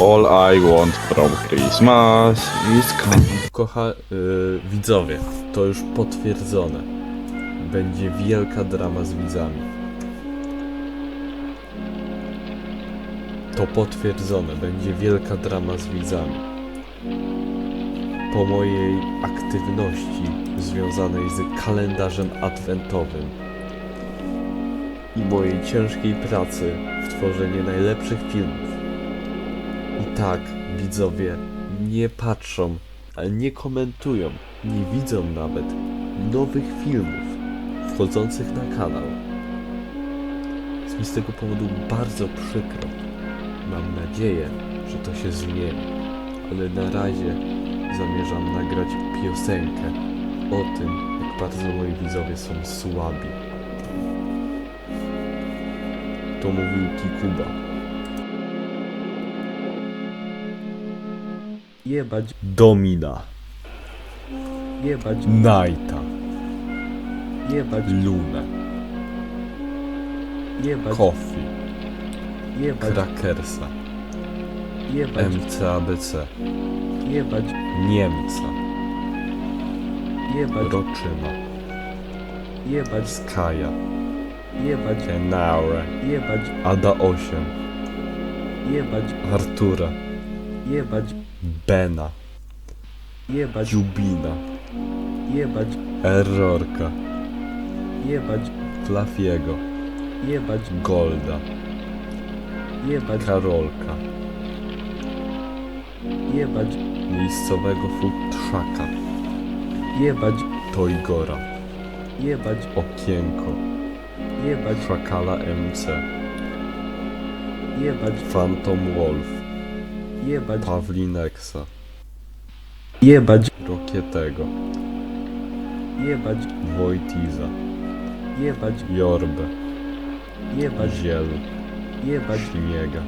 All I want from Christmas is come. Kocha y, widzowie, to już potwierdzone. Będzie wielka drama z widzami. To potwierdzone, będzie wielka drama z widzami. Po mojej aktywności związanej z kalendarzem adwentowym i mojej ciężkiej pracy w tworzeniu najlepszych filmów. I tak, widzowie nie patrzą, ale nie komentują, nie widzą nawet nowych filmów wchodzących na kanał. Jest mi z tego powodu bardzo przykro. Mam nadzieję, że to się zmieni, ale na razie zamierzam nagrać piosenkę o tym, jak bardzo moi widzowie są słabi. To mówił Kikuba. Jebać, Domina, jebać, Nighta, jebać, Lunę, jebać, Coffee, jebać, Krakersa, jebać, MCABC, jebać, Niemca, jebać, Roczyma, jebać, Skaja, jebać, Tenaure, jebać, Ada 8, jebać, Artura, jebać, Bena, jebać, Jubina, jebać, Errorka, jebać, Flafiego, jebać, Golda, jebać, Karolka, jebać, miejscowego futrzaka, jebać, Toigora, jebać, Okienko, jebać, Szakala MC, jebać, Phantom Wolf, jebać, Pawlineksa, jebać, Rokietego, jebać, Wojtiza, jebać, Jorbę, jebać, Zielu, jebać, Śniega,